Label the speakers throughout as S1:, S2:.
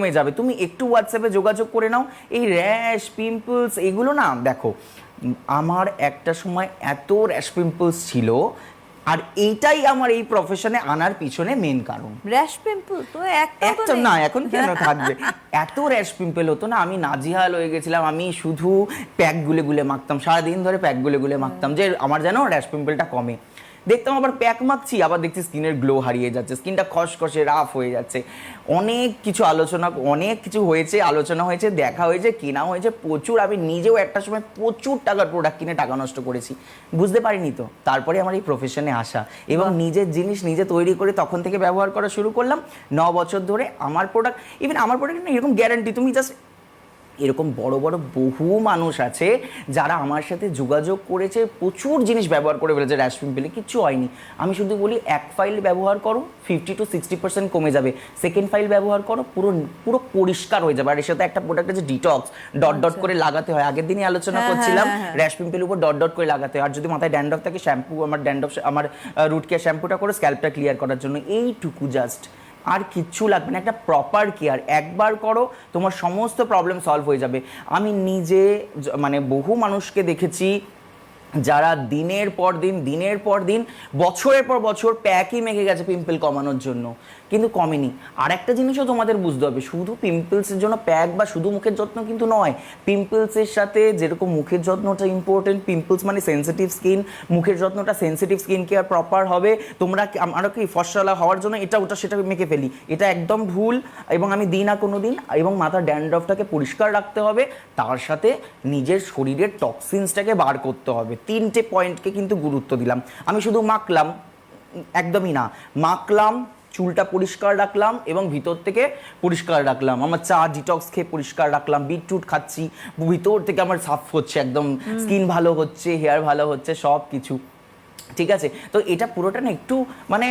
S1: কমে যাবে। তুমি একটু হোয়াটসঅ্যাপে যোগাযোগ করে নাও। এই র্যাশ পিম্পলস এগুলো না দেখো আমার একটা সময় এত র্যাশ পিম্পলস ছিল আর এইটাই আমার এই প্রফেশনে আনার পিছনে মেন কারণ।
S2: র্যাশ পিম্পল তো একটা
S1: না এখন কেন থাকবে? এত র্যাশ পিম্পল হতো না আমি নাজিহাল হয়ে গেছিলাম আমি শুধু প্যাক গুলে গুলে মাখতাম সারাদিন ধরে প্যাক গুলে গুলে মাখতাম যে আমার যেন র্যাশ পিম্পলটা কমে। দেখতাম আবার প্যাক মাখছি আবার দেখছি স্কিনের গ্লো হারিয়ে যাচ্ছে স্কিনটা খসখসে রাফ হয়ে যাচ্ছে। অনেক কিছু আলোচনা অনেক কিছু হয়েছে আলোচনা হয়েছে দেখা হয়েছে কেনা হয়েছে প্রচুর আমি নিজেও একটা সময় প্রচুর টাকার প্রোডাক্ট কিনে টাকা নষ্ট করেছি। বুঝতে পারিনি তো? তারপরে আমার এই প্রফেশনে আসা। এবং নিজের জিনিস নিজে তৈরি করে তখন থেকে ব্যবহার করা শুরু করলাম। ন বছর ধরে আমার প্রোডাক্ট ইভেন আমার প্রোডাক্ট না এরকম গ্যারান্টি তুমি জাস্ট এরকম বড় বড় বহু মানুষ আছে যারা আমার সাথে যোগাযোগ করেছে প্রচুর জিনিস ব্যবহার করে ফেলেছে র্যাশ পিম্পলে কিচ্ছু হয়নি। আমি শুধু বলি এক ফাইল ব্যবহার করো ফিফটি টু সিক্সটি পার্সেন্ট কমে যাবে। সেকেন্ড ফাইল ব্যবহার করো পুরো পুরো পরিষ্কার হয়ে যাবে। আর এর সাথে একটা প্রোডাক্ট আছে ডিটক্স ডট ডট করে লাগাতে হয়। আগের দিনই আলোচনা
S2: হ্যাঁ,
S1: করছিলাম
S2: হ্যাঁ, হ্যাঁ।
S1: র্যাশ পিম্পের উপর ডট ডট করে লাগাতে হয়। আর যদি মাথায় ড্যান্ড্রফ থাকে শ্যাম্পু আমার ড্যান্ড্রফ আমার রুট কেয়ার শ্যাম্পুটা করে স্ক্যাল্পটা ক্লিয়ার করার জন্য। এইটুকু জাস্ট আর কিচ্ছু লাগবে না, একটা প্রপার কেয়ার একবার করো, তোমার সমস্ত প্রবলেম সলভ হয়ে যাবে। আমি নিজে মানে বহু মানুষকে দেখেছি যারা দিনের পর দিন, দিনের পর দিন, বছরের পর বছর প্যাকই মেখে গেছে পিম্পল কমানোর জন্য। কিন্তু কমেনি। আর একটা জিনিসও তোমাদের বুঝতে হবে, শুধু পিম্পলসের জন্য প্যাক বা শুধু মুখের যত্ন কিন্তু নয় পিম্পলসের সাথে যেরকম মুখের যত্নটা ইম্পর্টেন্ট পিম্পলস মানে সেন্সিটিভ স্কিন মুখের যত্নটা সেন্সিটিভ স্কিন কেয়ার প্রপার হবে। তোমরা আমরা কি ফসলা হওয়ার জন্য এটা ওটা সেটা মেখে ফেলি। এটা একদম ভুল এবং আমি দিই না কোনো দিন এবং মাথার ড্যান্ড্রফটাকে পরিষ্কার রাখতে হবে। তার সাথে নিজের শরীরের টক্সিনসটাকে বার করতে হবে। তিনটে পয়েন্টকে কিন্তু গুরুত্ব দিলাম। আমি শুধু মাখলাম একদমই না। মাখলাম চুলটা পরিষ্কার রাখলাম এবং ভিতর থেকে পরিষ্কার রাখলাম। আমার চা ডিটক্স খেয়ে পরিষ্কার রাখলাম বিটরুট খাচ্ছি ভিতর থেকে আমার সাফ হচ্ছে একদম স্কিন ভালো হচ্ছে হেয়ার ভালো হচ্ছে সব কিছু ঠিক আছে? তো এটা পুরোটা না একটু মানে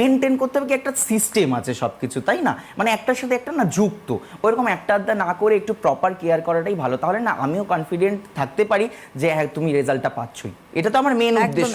S1: মেনটেন করতে হবে কি একটা সিস্টেম আছে সব কিছু তাই না? মানে একটার সাথে একটা না যুক্ত। ওইরকম একটা আধা না করে একটু প্রপার কেয়ার করাটাই ভালো। তাহলে না আমিও কনফিডেন্ট থাকতে পারি যে হ্যাঁ তুমি রেজাল্টটা পাচ্ছই। এটা তো আমার মেন উদ্দেশ্য।